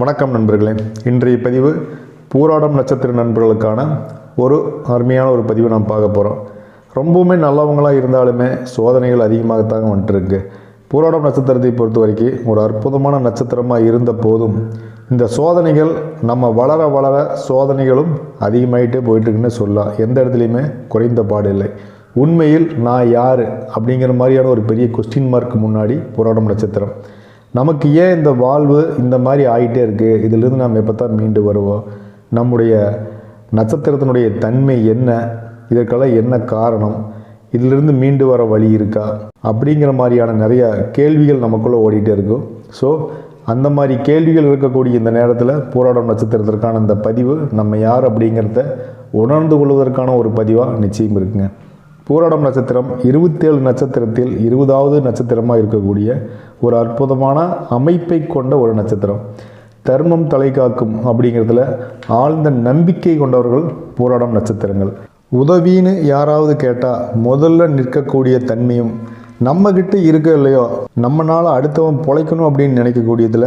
வணக்கம் நண்பர்களே. இன்றைய பதிவு பூராடம் நட்சத்திர நண்பர்களுக்கான ஒரு அருமையான ஒரு பதிவு நாம் பார்க்க போகிறோம் ரொம்பவுமே நல்லவங்களாக இருந்தாலுமே சோதனைகள் அதிகமாகத்தாங்க வந்துட்டுருக்கு. பூராடம் நட்சத்திரத்தை பொறுத்த வரைக்கும் ஒரு அற்புதமான நட்சத்திரமாக இருந்த போதும் இந்த சோதனைகள் நம்ம வளர வளர சோதனைகளும் அதிகமாயிட்டே போயிட்டுருக்குன்னு சொல்லலாம். எந்த இடத்துலையுமே குறைந்த பாடு இல்லை. உண்மையில் நான் யார் அப்படிங்கிற மாதிரியான ஒரு பெரிய கொஸ்டின் மார்க் முன்னாடி பூராடம் நட்சத்திரம். நமக்கு ஏன் இந்த வாழ்வு இந்த மாதிரி ஆகிட்டே இருக்குது இதிலிருந்து நாம் எப்போ தான் மீண்டு வருவோம்? நம்முடைய நட்சத்திரத்தினுடைய தன்மை என்ன? இதற்கெல்லாம் என்ன காரணம்? இதிலிருந்து மீண்டு வர வழி இருக்கா? அப்படிங்கிற மாதிரியான நிறைய கேள்விகள் நமக்குள்ளே ஓடிட்டே இருக்கும் ஸோ அந்த மாதிரி கேள்விகள் இருக்கக்கூடிய இந்த நேரத்தில் போராடம் நட்சத்திரத்திற்கான இந்த பதிவு நம்ம யார் அப்படிங்கிறத உணர்ந்து கொள்வதற்கான ஒரு பதிவாக நிச்சயம் இருக்குங்க. போராடம் நட்சத்திரம் இருபத்தேழு நட்சத்திரத்தில் இருபதாவது நட்சத்திரமாக இருக்கக்கூடிய ஒரு அற்புதமான அமைப்பை கொண்ட ஒரு நட்சத்திரம். தர்மம் தலை காக்கும் அப்படிங்கிறதுல ஆழ்ந்த நம்பிக்கை கொண்டவர்கள் போராடும் நட்சத்திரங்கள். உதவின்னு யாராவது கேட்டால் முதல்ல நிற்கக்கூடிய தன்மையும் நம்மக்கிட்ட இருக்க இல்லையோ நம்மளால் அடுத்தவன் பொழைக்கணும் அப்படின்னு நினைக்கக்கூடியதில்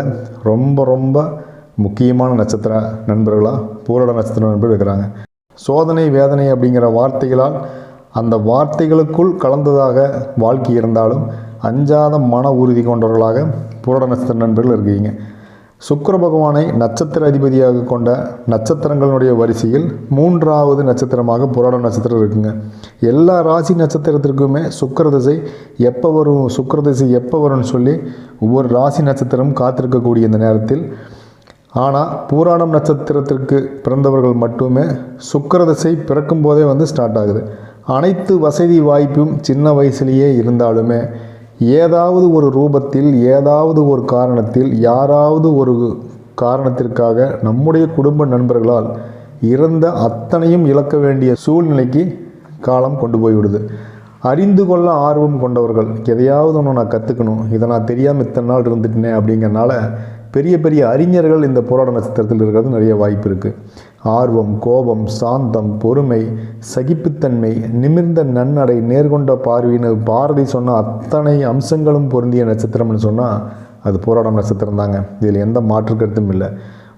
ரொம்ப ரொம்ப முக்கியமான நட்சத்திர நண்பர்களாக போராட நட்சத்திர நண்பர்கள் இருக்கிறாங்க. சோதனை வேதனை அப்படிங்கிற வார்த்தைகளால் அந்த வார்த்தைகளுக்குள் கலந்ததாக வாழ்க்கை இருந்தாலும் அஞ்சாத மன உறுதி கொண்டவர்களாக புரட நட்சத்திர நண்பர்கள் இருக்கீங்க. சுக்கர பகவானை நட்சத்திர அதிபதியாக கொண்ட நட்சத்திரங்களுடைய வரிசையில் மூன்றாவது நட்சத்திரமாக புராட நட்சத்திரம் இருக்குங்க. எல்லா ராசி நட்சத்திரத்திற்குமே சுக்கிர திசை எப்போ வரும் சுக்கிர திசை எப்போ வரும்னு சொல்லி ஒவ்வொரு ராசி நட்சத்திரம் காத்திருக்கக்கூடிய இந்த நேரத்தில். ஆனால் பூராடம் நட்சத்திரத்திற்கு பிறந்தவர்கள் மட்டுமே சுக்கிர திசை பிறக்கும் போதே வந்து ஸ்டார்ட் ஆகுது. அனைத்து வசதி வாய்ப்பும் சின்ன வயசுலேயே இருந்தாலுமே ஏதாவது ஒரு ரூபத்தில் ஏதாவது ஒரு காரணத்தில் யாராவது ஒரு காரணத்திற்காக நம்முடைய குடும்ப நண்பர்களால் இறந்த அத்தனையும் இழக்க வேண்டிய சூழ்நிலைக்கு காலம் கொண்டு போய்விடுது. அறிந்து கொள்ள ஆர்வம் கொண்டவர்கள் எதையாவது ஒன்று நான் கற்றுக்கணும் இதை நான் தெரியாமல் இத்தனை நாள் இருந்துட்டேனே அப்படிங்கிறனால பெரிய பெரிய அறிஞர்கள் இந்த போராட நட்சத்திரத்தில் இருக்கிறது நிறைய வாய்ப்பு இருக்குது ஆர்வம் கோபம் சாந்தம் பொறுமை சகிப்புத்தன்மை நிமிர்ந்த நன்னடை நேர்கொண்ட பார்வைன்னு பாரதி சொன்ன அத்தனை அம்சங்களும் பொருந்திய நட்சத்திரம்னு சொன்னால் அது போராடம் நட்சத்திரம் தாங்க. இதில் எந்த மாற்று கருத்தும் இல்லை.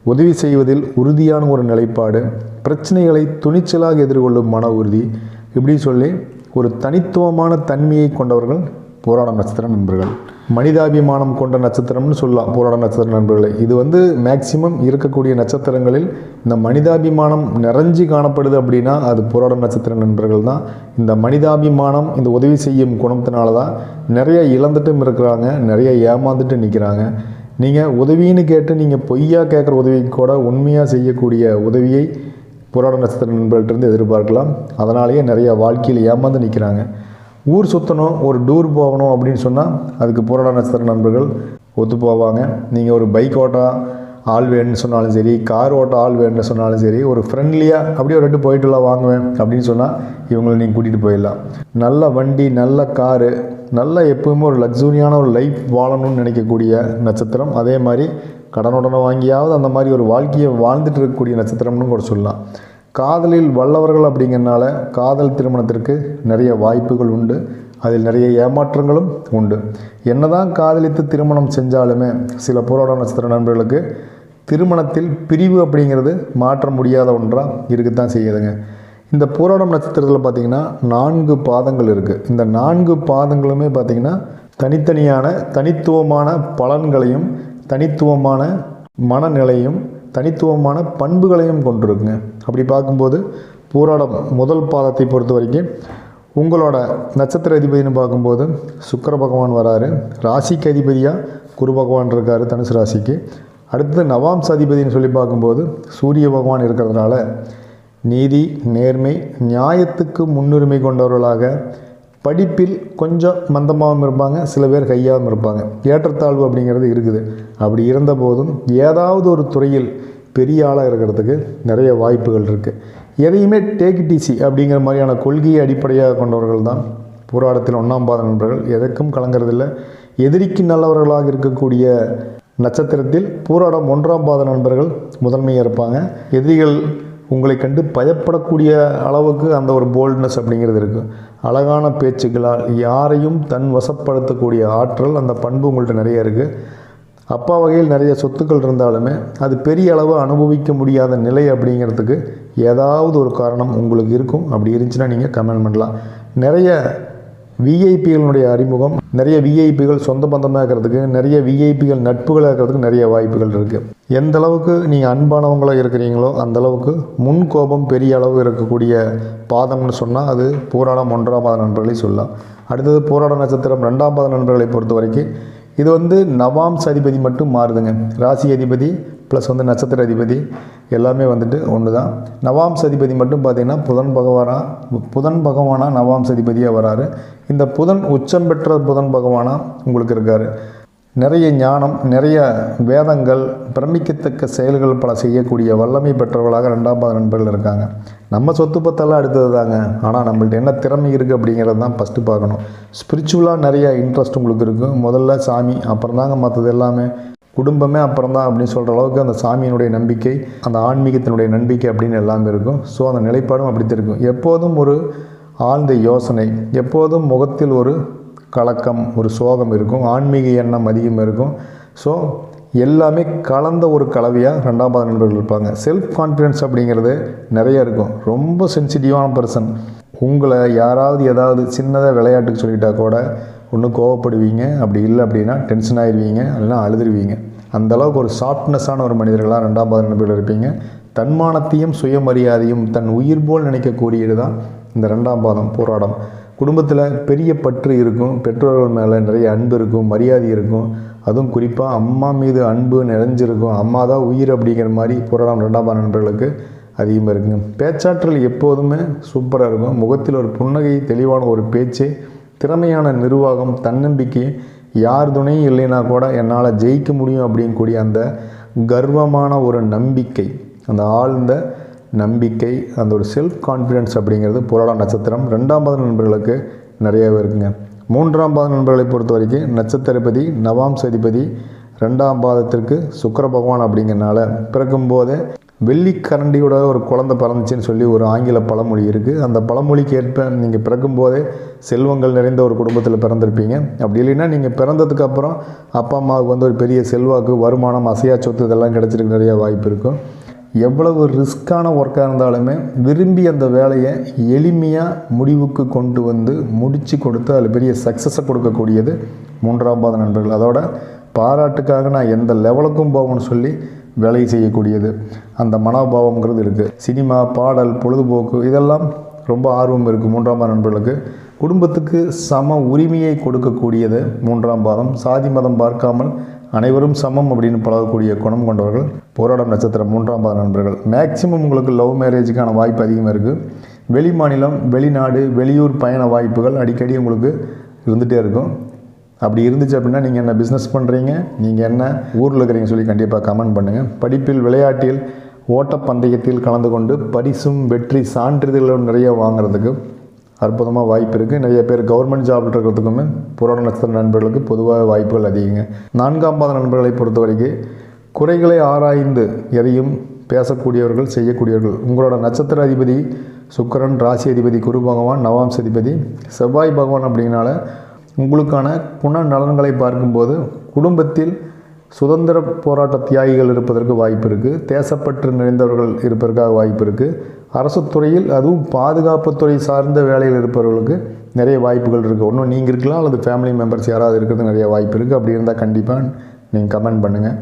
உதவி செய்வதில் உறுதியான ஒரு நிலைப்பாடு பிரச்சனைகளை துணிச்சலாக எதிர்கொள்ளும் மன உறுதி. இப்படி சொல்லி ஒரு தனித்துவமான தன்மையை கொண்டவர்கள் போராடம் நட்சத்திரம் நண்பர்கள். மனிதாபிமானம் கொண்ட நட்சத்திரம்னு சொல்லலாம் போராட நட்சத்திர நண்பர்களை. இது வந்து மேக்சிமம் இருக்கக்கூடிய நட்சத்திரங்களில் இந்த மனிதாபிமானம் நிறைஞ்சு காணப்படுது அப்படின்னா அது போராட நட்சத்திர நண்பர்கள் தான். இந்த மனிதாபிமானம் இந்த உதவி செய்யும் குணத்தினால தான் நிறைய இழந்துட்டும் இருக்கிறாங்க நிறைய ஏமாந்துட்டு நிற்கிறாங்க நீங்கள் உதவின்னு கேட்டு நீங்கள் பொய்யா கேட்குற உதவி கூட உண்மையாக செய்யக்கூடிய உதவியை புராட நட்சத்திர நண்பர்கள்ட்டருந்து எதிர்பார்க்கலாம். அதனாலேயே நிறைய வாழ்க்கையில் ஏமாந்து நிற்கிறாங்க ஊர் சுற்றணும் ஒரு டூர் போகணும் அப்படின்னு சொன்னால் அதுக்கு புராட நட்சத்திர நண்பர்கள் ஒத்து போவாங்க. நீங்கள் ஒரு பைக் ஓட்ட ஆள் வேணும்னு சொன்னாலும் சரி கார் ஓட்ட ஆள் வேணும்னு சொன்னாலும் சரி ஒரு ஃப்ரெண்ட்லியாக அப்படியே ஒரு ரெண்டு போயிட்டுலாம் வாங்குவேன் அப்படின்னு சொன்னால் இவங்களை நீங்கள் கூட்டிகிட்டு போயிடலாம். நல்ல வண்டி நல்ல காரு நல்ல எப்பவுமே ஒரு லக்ஸூரியான ஒரு லைஃப் வாழணும்னு நினைக்கக்கூடிய நட்சத்திரம். அதே மாதிரி கடனுடனை வாங்கியாவது அந்த மாதிரி ஒரு வாழ்க்கையை வாழ்ந்துட்டு இருக்கக்கூடிய நட்சத்திரம்னு கூட சொல்லலாம். காதலில் வல்லவர்கள் அப்படிங்கிறனால காதல் திருமணத்திற்கு நிறைய வாய்ப்புகள் உண்டு. அதில் நிறைய ஏமாற்றங்களும் உண்டு. என்னதான் காதலித்து திருமணம் செஞ்சாலுமே சில போராட நட்சத்திர நண்பர்களுக்கு திருமணத்தில் பிரிவு அப்படிங்கிறது மாற்ற முடியாத ஒன்றாக இருக்கத்தான் செய்யுதுங்க. இந்த போராடம் நட்சத்திரத்தில் பார்த்திங்கன்னா நான்கு பாதங்கள் இருக்குது இந்த நான்கு பாதங்களுமே பார்த்திங்கன்னா தனித்தனியான தனித்துவமான பலன்களையும் தனித்துவமான மனநிலையும் தனித்துவமான பண்புகளையும் கொண்டிருக்குங்க. அப்படி பார்க்கும்போது பூராடம் முதல் பாதத்தை பொறுத்த வரைக்கும் உங்களோட நட்சத்திர அதிபதினு பார்க்கும்போது சுக்கர பகவான் வராரு. ராசிக்கு அதிபதியாக குரு பகவான் இருக்கார் தனுசு ராசிக்கு. அடுத்தது நவாம்ச அதிபதினு சொல்லி பார்க்கும்போது சூரிய பகவான் இருக்கிறதுனால நீதி நேர்மை நியாயத்துக்கு முன்னுரிமை கொண்டவர்களாக படிப்பில் கொஞ்சம் மந்தமாகவும் இருப்பாங்க சில பேர் கையாகவும் இருப்பாங்க. ஏற்றத்தாழ்வு அப்படிங்கிறது இருக்குது. அப்படி இருந்த போதும் ஏதாவது ஒரு துறையில் பெரிய ஆளாக இருக்கிறதுக்கு நிறைய வாய்ப்புகள் இருக்குது எதையுமே டேக் டிசி அப்படிங்கிற மாதிரியான கொள்கையை அடிப்படையாக கொண்டவர்கள் தான் போராட்டத்தில் ஒன்றாம் பாத நண்பர்கள். எதற்கும் கலங்கிறதில்ல. எதிரிக்கு நல்லவர்களாக இருக்கக்கூடிய நட்சத்திரத்தில் பூராடம் ஒன்றாம் பாத நண்பர்கள் முதன்மையாக இருப்பாங்க. எதிரிகள் உங்களை கண்டு பயப்படக்கூடிய அளவுக்கு அந்த ஒரு போல்ட்னஸ் அப்படிங்கிறது இருக்குது அழகான பேச்சுக்களால் யாரையும் தன் வசப்படுத்தக்கூடிய ஆற்றல் அந்த பண்பு உங்கள்கிட்ட நிறைய இருக்குது அப்பா வகையில் நிறைய சொத்துக்கள் இருந்தாலுமே அது பெரிய அளவு அனுபவிக்க முடியாத நிலை அப்படிங்கிறதுக்கு ஏதாவது ஒரு காரணம் உங்களுக்கு இருக்கும். அப்படி இருந்துச்சுன்னா நீங்கள் கமெண்ட் பண்ணலாம். நிறைய விஐபிகளுடைய அறிமுகம் நிறைய விஐபிகள் சொந்த பந்தமாக இருக்கிறதுக்கு நிறைய விஐபிகள் நட்புகளாக இருக்கிறதுக்கு நிறைய வாய்ப்புகள் இருக்குது எந்த அளவுக்கு நீங்கள் அன்பானவங்களாக இருக்கிறீங்களோ அந்த அளவுக்கு முன் கோபம் பெரிய அளவு இருக்கக்கூடிய பாதம்னு சொன்னால் அது பூராடம் ஒன்றாம் பாத நண்பர்களை சொல்லலாம். அடுத்தது பூராட நட்சத்திரம் ரெண்டாம் பாத நண்பர்களை பொறுத்த வரைக்கும் இது வந்து நவாம்ச அதிபதி மட்டும் மாறுதுங்க. ராசி அதிபதி ப்ளஸ் வந்து நட்சத்திர அதிபதி எல்லாமே வந்துட்டு ஒன்று தான் நவாம் அதிபதி மட்டும் பார்த்தீங்கன்னா புதன் பகவானா புதன் பகவானா நவாம் அதிபதியாக வராரு. இந்த புதன் உச்சம் பெற்ற புதன் பகவானா உங்களுக்கு இருக்கார். நிறைய ஞானம் நிறைய வேதங்கள் பிரமிக்கத்தக்க செயல்கள் பல செய்யக்கூடிய வல்லமை பெற்றவர்களாக ரெண்டாம் பாத நண்பர்கள் இருக்காங்க. நம்ம சொத்து பத்தெல்லாம் அடுத்தது தாங்க. ஆனால் நம்மள்ட்ட என்ன திறமை இருக்குது அப்படிங்கிறது தான் ஃபஸ்ட்டு பார்க்கணும். ஸ்பிரிச்சுவலாக நிறைய இன்ட்ரெஸ்ட் உங்களுக்கு இருக்கும் முதல்ல சாமி அப்புறம் தாங்க மற்றது எல்லாமே. குடும்பமே அப்புறம் தான் அப்படின்னு சொல்கிற அளவுக்கு அந்த சாமியினுடைய நம்பிக்கை அந்த ஆன்மீகத்தினுடைய நம்பிக்கை அப்படின்னு எல்லாமே இருக்கும். ஸோ அந்த நிலைப்பாடும் அப்படி தான் இருக்கும். எப்போதும் ஒரு ஆழ்ந்த யோசனை எப்போதும் முகத்தில் ஒரு கலக்கம் ஒரு சோகம் இருக்கும் ஆன்மீக எண்ணம் அதிகம் இருக்கும். ஸோ எல்லாமே கலந்த ஒரு கலவையாக ரெண்டாம் பாத நண்பர்கள் இருப்பாங்க. செல்ஃப் கான்ஃபிடென்ஸ் அப்படிங்கிறது நிறைய இருக்கும். ரொம்ப சென்சிட்டிவான பர்சன் உங்களை யாராவது ஏதாவது சின்னதாக விளையாட்டுக்கு சொல்லிட்டா கூட ஒன்று கோவப்படுவீங்க. அப்படி இல்லை அப்படின்னா டென்ஷன் ஆயிடுவீங்க இல்லைன்னா அழுதுருவீங்க. அந்த அளவுக்கு ஒரு சாஃப்ட்னஸான ஒரு மனிதர்களாக ரெண்டாம் பாத நண்பர்கள் இருப்பீங்க. தன்மானத்தையும் சுயமரியாதையும் தன் உயிர் போல் நினைக்கக்கூடியது தான் இந்த ரெண்டாம் பாதம் போராடம். குடும்பத்தில் பெரிய பற்று இருக்கும் பெற்றோர்கள் மேலே நிறைய அன்பு இருக்கும் மரியாதை இருக்கும். அதுவும் குறிப்பாக அம்மா மீது அன்பு நிறைஞ்சிருக்கும். அம்மா தான் உயிர் அப்படிங்கிற மாதிரி போராடம் ரெண்டாம் நண்பர்களுக்கு அதிகமாக இருக்குங்க. பேச்சாற்றல் எப்போதுமே சூப்பராக இருக்கும். முகத்தில் ஒரு புன்னகை தெளிவான ஒரு பேச்சு திறமையான நிர்வாகம் தன்னம்பிக்கை. யார் துணையும் இல்லைன்னா கூட என்னால் ஜெயிக்க முடியும் அப்படிங்கக்கூடிய அந்த கர்வமான ஒரு நம்பிக்கை அந்த ஆழ்ந்த நம்பிக்கை அந்த ஒரு செல்ஃப் கான்ஃபிடென்ஸ் அப்படிங்கிறது புராட நட்சத்திரம். ரெண்டாம் பாத நண்பர்களுக்கு நிறையவே இருக்குங்க. மூன்றாம் பாத நண்பர்களை பொறுத்த வரைக்கும் நட்சத்திரபதி நவாம் சதிபதி ரெண்டாம் பாதத்திற்கு சுக்கர பகவான் அப்படிங்கிறனால பிறக்கும்போதே வெள்ளிக்கரண்டியோட ஒரு குழந்தை பிறந்துச்சுன்னு சொல்லி ஒரு ஆங்கில பழமொழி இருக்குது அந்த பழமொழிக்கு ஏற்ப நீங்கள் பிறக்கும்போதே செல்வங்கள் நிறைந்த ஒரு குடும்பத்தில் பிறந்திருப்பீங்க. அப்படி இல்லைன்னா நீங்கள் பிறந்ததுக்கு அப்புறம் அப்பா அம்மாவுக்கு வந்து ஒரு பெரிய செல்வாக்கு வருமானம் அசையா சொத்து இதெல்லாம் கிடச்சிருக்கு நிறைய வாய்ப்பு இருக்கும். எவ்வளவு ரிஸ்க்கான ஒர்க்காக இருந்தாலுமே விரும்பி அந்த வேலையை எளிமையாக முடிவுக்கு கொண்டு வந்து முடித்து கொடுத்து அதில் பெரிய சக்ஸஸை கொடுக்கக்கூடியது மூன்றாம் பாத நண்பர்கள். அதோட பாராட்டுக்காக நான் எந்த லெவலுக்கும் போவோம்னு சொல்லி வேலை செய்யக்கூடியது. அந்த மனோபாவம்ங்கிறது இருக்குது சினிமா பாடல் பொழுதுபோக்கு இதெல்லாம் ரொம்ப ஆர்வம் இருக்குது மூன்றாம் பாத நண்பர்களுக்கு. குடும்பத்துக்கு சம உரிமையை கொடுக்கக்கூடியது மூன்றாம் பாதம். சாதி மதம் பார்க்காமல் அனைவரும் சமம் அப்படின்னு பழகக்கூடிய குணம் கொண்டவர்கள். போராடம் நட்சத்திரம் மூன்றாம் பாத நண்பர்கள். மேக்சிமம் உங்களுக்கு லவ் மேரேஜுக்கான வாய்ப்பு அதிகமாக இருக்குது வெளி மாநிலம் வெளிநாடு வெளியூர் பயண வாய்ப்புகள் அடிக்கடி உங்களுக்கு இருந்துகிட்டே இருக்கும். அப்படி இருந்துச்சு அப்படின்னா நீங்கள் என்ன பிஸ்னஸ் பண்ணுறீங்க நீங்கள் என்ன ஊரில் இருக்கிறீங்க சொல்லி கண்டிப்பாக கமெண்ட் பண்ணுங்கள் படிப்பில் விளையாட்டில் ஓட்டப்பந்தயத்தில் கலந்து கொண்டு பரிசும் வெற்றி சான்றிதழ்களும் நிறைய வாங்குறதுக்கு அற்புதமாக வாய்ப்பு இருக்குது நிறைய பேர் கவர்மெண்ட் ஜாப் இருக்கிறதுக்குமே புராண நட்சத்திர நண்பர்களுக்கு பொதுவாக வாய்ப்புகள் அதிகங்க. நான்காம் பாத நண்பர்களை பொறுத்த வரைக்கும் குறைகளை ஆராய்ந்து எதையும் பேசக்கூடியவர்கள் செய்யக்கூடியவர்கள். உங்களோட நட்சத்திர அதிபதி சுக்கரன் ராசி அதிபதி குரு பகவான் நவாம்ச அதிபதி செவ்வாய் பகவான் அப்படிங்கனால உங்களுக்கான குண நலன்களை பார்க்கும்போது குடும்பத்தில் சுதந்திர போராட்ட தியாகிகள் இருப்பதற்கு வாய்ப்பு இருக்குது தேசப்பற்று நிறைந்தவர்கள் இருப்பதற்காக வாய்ப்பு இருக்குது அரசு துறையில் அதுவும் பாதுகாப்புத்துறை சார்ந்த வேலையில் இருப்பவர்களுக்கு நிறைய வாய்ப்புகள் இருக்குது ஒன்றும் நீங்கள் இருக்கலாம் அல்லது ஃபேமிலி மெம்பர்ஸ் யாராவது இருக்கிறது நிறைய வாய்ப்பு இருக்குது அப்படி இருந்தால் கண்டிப்பாக நீங்கள் கமெண்ட் பண்ணுங்கள்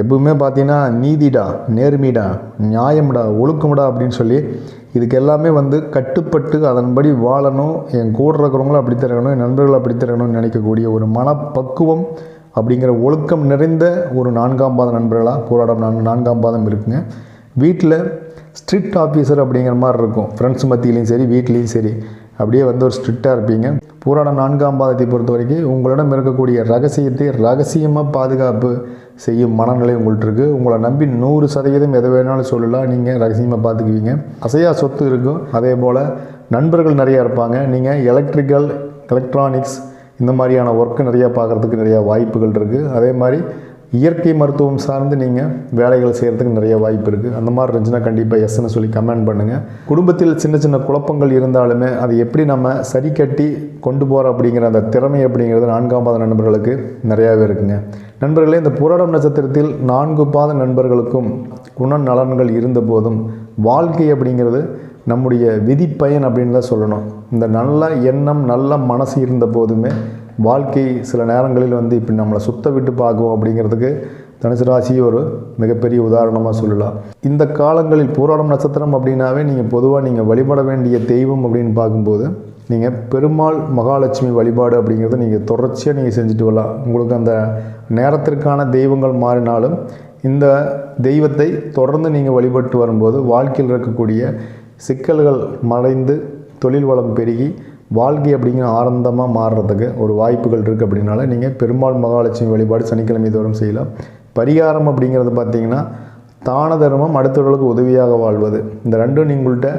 எப்பவுமே பார்த்தீங்கன்னா நீதிடா நேர்மைடா நியாயம்டா ஒழுக்கம்டா அப்படின்னு சொல்லி இதுக்கு எல்லாமே வந்து கட்டுப்பட்டு அதன்படி வாழணும். என் கூட இருக்கிறவங்களும் அப்படி திறக்கணும் என் நண்பர்கள் அப்படி திறக்கணும்னு நினைக்கக்கூடிய ஒரு மனப்பக்குவம் அப்படிங்கிற ஒழுக்கம் நிறைந்த ஒரு நான்காம் பாதம் நண்பர்களாக போராடம் நான் நான்காம் பாதம் இருக்குங்க. வீட்டில் ஸ்ட்ரிக்ட் ஆஃபீஸர் அப்படிங்கிற மாதிரி இருக்கும். ஃப்ரெண்ட்ஸ் மத்தியிலையும் சரி வீட்லேயும் சரி. அப்படியே வந்து ஒரு ஸ்ட்ரிக்டாக இருப்பீங்க. பூராடம் நான்காம் பாதத்தை பொறுத்த வரைக்கும் உங்களிடம் இருக்கக்கூடிய ரகசியத்தை ரகசியமாக பாதுகாப்பு செய்யும் மனநிலை உங்கள்கிட்ட இருக்குது உங்களை நம்பி நூறு சதவீதம் எதை வேணாலும் சொல்லலாம். நீங்கள் ரகசியமாக பார்த்துக்குவீங்க அசையா சொத்து இருக்கும். அதே போல் நண்பர்கள் நிறையா இருப்பாங்க. நீங்கள் எலக்ட்ரிக்கல் எலக்ட்ரானிக்ஸ் இந்த மாதிரியான ஒர்க்கு நிறையா பார்க்குறதுக்கு நிறையா வாய்ப்புகள் இருக்குது அதே மாதிரி இயற்கை மருத்துவம் சார்ந்து நீங்கள் வேலைகள் செய்கிறதுக்கு நிறைய வாய்ப்பு இருக்குது அந்த மாதிரி இருந்துச்சுன்னா கண்டிப்பாக எஸ்ன்னு சொல்லி கமெண்ட் பண்ணுங்கள் குடும்பத்தில் சின்ன சின்ன குழப்பங்கள் இருந்தாலுமே அதை எப்படி நம்ம சரி கட்டி கொண்டு போகிறோம் அப்படிங்கிற அந்த திறமை அப்படிங்கிறது நான்காம் பாத நண்பர்களுக்கு நிறையாவே இருக்குங்க. நண்பர்களே இந்த புரடம் நட்சத்திரத்தில் நான்கு பாத நண்பர்களுக்கும் குண நலன்கள் இருந்த போதும் வாழ்க்கை அப்படிங்கிறது நம்முடைய விதிப்பயன் அப்படின்னு தான் சொல்லணும். இந்த நல்ல எண்ணம் நல்ல மனசு இருந்த போதுமே வாழ்க்கை சில நேரங்களில் வந்து இப்படி நம்மளை சுத்த விட்டு பார்க்கும் அப்படிங்கிறதுக்கு தனுசு ராசி ஒரு மிகப்பெரிய உதாரணமாக சொல்லலாம். இந்த காலங்களில் பூராடம் நட்சத்திரம் அப்படின்னாவே நீங்கள் பொதுவாக நீங்கள் வழிபட வேண்டிய தெய்வம் அப்படின்னு பார்க்கும்போது நீங்கள் பெருமாள் மகாலட்சுமி வழிபாடு அப்படிங்கிறத நீங்கள் தொடர்ச்சியாக நீங்கள் செஞ்சுட்டு வரலாம். உங்களுக்கு அந்த நேரத்திற்கான தெய்வங்கள் மாறினாலும் இந்த தெய்வத்தை தொடர்ந்து நீங்கள் வழிபட்டு வரும்போது வாழ்க்கையில் இருக்கக்கூடிய சிக்கல்கள் மறைந்து தொழில் வளம் பெருகி வாழ்க்கை அப்படிங்கிற ஆனந்தமாக மாறுறதுக்கு ஒரு வாய்ப்புகள் இருக்குது அப்படின்னால நீங்கள் பெருமாள் மகாலட்சுமி வழிபாடு சனிக்கிழமை தோறும் செய்யலாம். பரிகாரம் அப்படிங்கிறது பார்த்தீங்கன்னா தான தர்மம் அடுத்தவர்களுக்கு உதவியாக வாழ்வது. இந்த ரெண்டும் நீங்கள்கிட்ட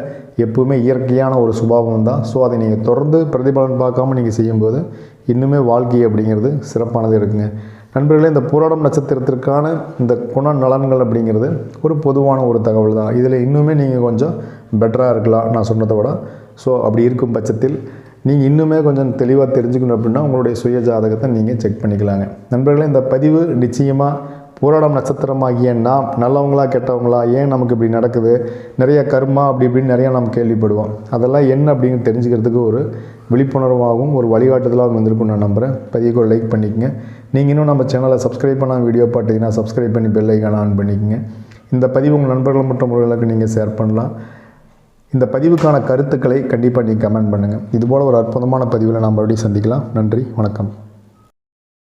எப்பவுமே இயற்கையான ஒரு சுபாவம் தான். ஸோ அதை நீங்கள் தொடர்ந்து பிரதிபலன் பார்க்காம நீங்கள் செய்யும்போது இன்னுமே வாழ்க்கை அப்படிங்கிறது சிறப்பானது இருக்குங்க. நண்பர்களே இந்த புராடம் நட்சத்திரத்திற்கான இந்த குண நலன்கள் அப்படிங்கிறது ஒரு பொதுவான ஒரு தகவல் தான். இதில் இன்னுமே நீங்கள் கொஞ்சம் பெட்டராக இருக்கலாம் நான் சொன்னதை விட. ஸோ அப்படி இருக்கும் பட்சத்தில் நீங்கள் இன்னுமே கொஞ்சம் தெளிவாக தெரிஞ்சுக்கணும் அப்படின்னா உங்களுடைய சுய ஜாதகத்தை நீங்கள் செக் பண்ணிக்கலாங்க. நண்பர்களே இந்த பதிவு நிச்சயமாக போராடம் நட்சத்திரமாகிய நாம் நல்லவங்களா கெட்டவங்களா ஏன் நமக்கு இப்படி நடக்குது நிறைய கர்மா அப்படி இப்படின்னு நிறையா நம்ம கேள்விப்படுவோம். அதெல்லாம் என்ன அப்படின்னு தெரிஞ்சுக்கிறதுக்கு ஒரு விழிப்புணர்வாகவும் ஒரு வழிகாட்டுதலாகவும் வந்திருக்கும் நான் நம்புகிறேன் பதிவுக்கு ஒரு லைக் பண்ணிக்கங்க. நீங்கள் இன்னும் நம்ம சேனலை சப்ஸ்கிரைப் பண்ணால் வீடியோ பார்த்தீங்கன்னா சப்ஸ்கிரைப் பண்ணி பெல் ஐக்கான ஆன் பண்ணிக்கங்க. இந்த பதிவு உங்கள் நண்பர்கள் மற்றும் உறவுகளுக்கு நீங்கள் ஷேர் பண்ணலாம். இந்த பதிவுக்கான கருத்துக்களை கண்டிப்பாக நீங்கள் கமெண்ட் பண்ணுங்கள் இதுபோல் ஒரு அற்புதமான பதிவில் நாம் மறுபடியும் சந்திக்கலாம். நன்றி வணக்கம்.